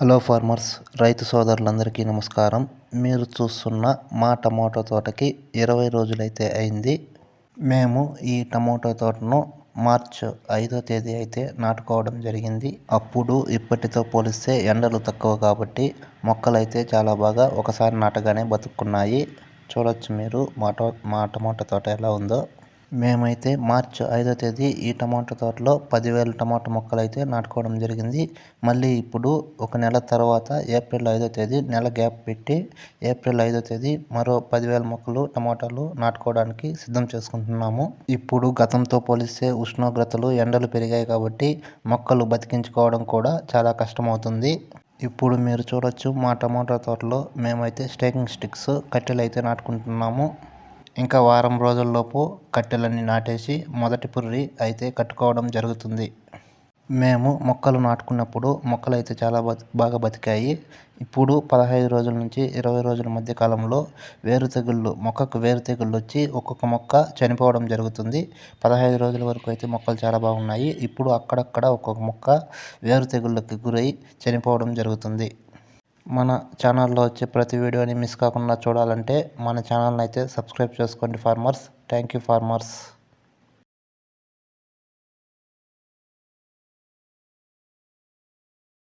Hello farmers రైతు సోదరులందరికీ నమస్కారం. మీరు చూస్తున్న మా టమోటో తోటకి ఇరవై రోజులైతే అయింది. మేము ఈ టమోటో తోటను మార్చ్ ఐదో తేదీ అయితే నాటుకోవడం జరిగింది. అప్పుడు ఇప్పటితో పోలిస్తే ఎండలు తక్కువ కాబట్టి మొక్కలైతే చాలా బాగా ఒకసారి నాటగానే బతుక్కున్నాయి చూడొచ్చు మీరు మా టో మా టమోటా తోట ఎలా ఉందో. మేమైతే మార్చ్ ఐదో తేదీ ఈ టమాటో తోటలో పదివేల టమాటో మొక్కలు అయితే నాటుకోవడం జరిగింది. మళ్ళీ ఇప్పుడు ఒక నెల తర్వాత ఏప్రిల్ ఐదో తేదీ నెల గ్యాప్ పెట్టి ఏప్రిల్ ఐదో తేదీ మరో పదివేల మొక్కలు టమాటాలు నాటుకోవడానికి సిద్ధం చేసుకుంటున్నాము. ఇప్పుడు గతంతో పోలిస్తే ఉష్ణోగ్రతలు ఎండలు పెరిగాయి కాబట్టి మొక్కలు బతికించుకోవడం కూడా చాలా కష్టమవుతుంది. ఇప్పుడు మీరు చూడొచ్చు మా టమాటో తోటలో మేమైతే స్టేకింగ్ స్టిక్స్ కట్టెలు అయితే నాటుకుంటున్నాము. ఇంకా వారం రోజుల్లోపు కట్టెలన్నీ నాటేసి మొదటి పుర్రి అయితే కట్టుకోవడం జరుగుతుంది. మేము మొక్కలు నాటుకున్నప్పుడు మొక్కలు అయితే చాలా బాగా బతికాయి. ఇప్పుడు పదహైదు రోజుల నుంచి ఇరవై రోజుల మధ్య కాలంలో వేరు తెగుళ్ళు మొక్కకు వేరు తెగుళ్ళు వచ్చి ఒక్కొక్క మొక్క చనిపోవడం జరుగుతుంది. పదహైదు రోజుల వరకు అయితే మొక్కలు చాలా బాగున్నాయి. ఇప్పుడు అక్కడక్కడ ఒక్కొక్క మొక్క వేరు తెగుళ్ళకి గురై చనిపోవడం జరుగుతుంది. మన ఛానల్లో వచ్చే ప్రతి వీడియోని మిస్ కాకుండా చూడాలంటే మన ఛానల్ని అయితే సబ్స్క్రైబ్ చేసుకోండి ఫార్మర్స్ థ్యాంక్ యూ ఫార్మర్స్